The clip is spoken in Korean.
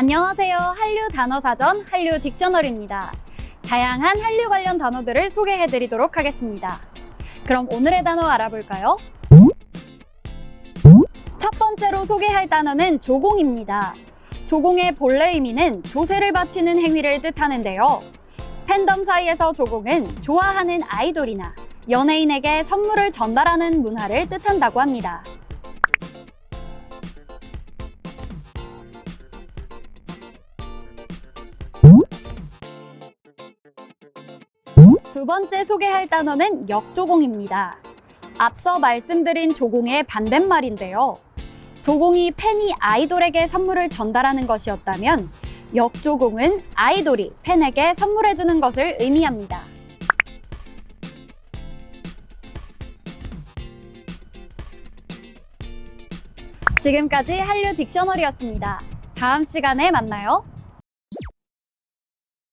안녕하세요. 한류 단어 사전 한류 딕셔너리입니다. 다양한 한류 관련 단어들을 소개해 드리도록 하겠습니다. 그럼 오늘의 단어 알아볼까요? 첫 번째로 소개할 단어는 조공입니다. 조공의 본래 의미는 조세를 바치는 행위를 뜻하는데요. 팬덤 사이에서 조공은 좋아하는 아이돌이나 연예인에게 선물을 전달하는 문화를 뜻한다고 합니다. 두 번째 소개할 단어는 역조공입니다. 앞서 말씀드린 조공의 반대말인데요. 조공이 팬이 아이돌에게 선물을 전달하는 것이었다면 역조공은 아이돌이 팬에게 선물해주는 것을 의미합니다. 지금까지 한류 딕셔너리였습니다. 다음 시간에 만나요.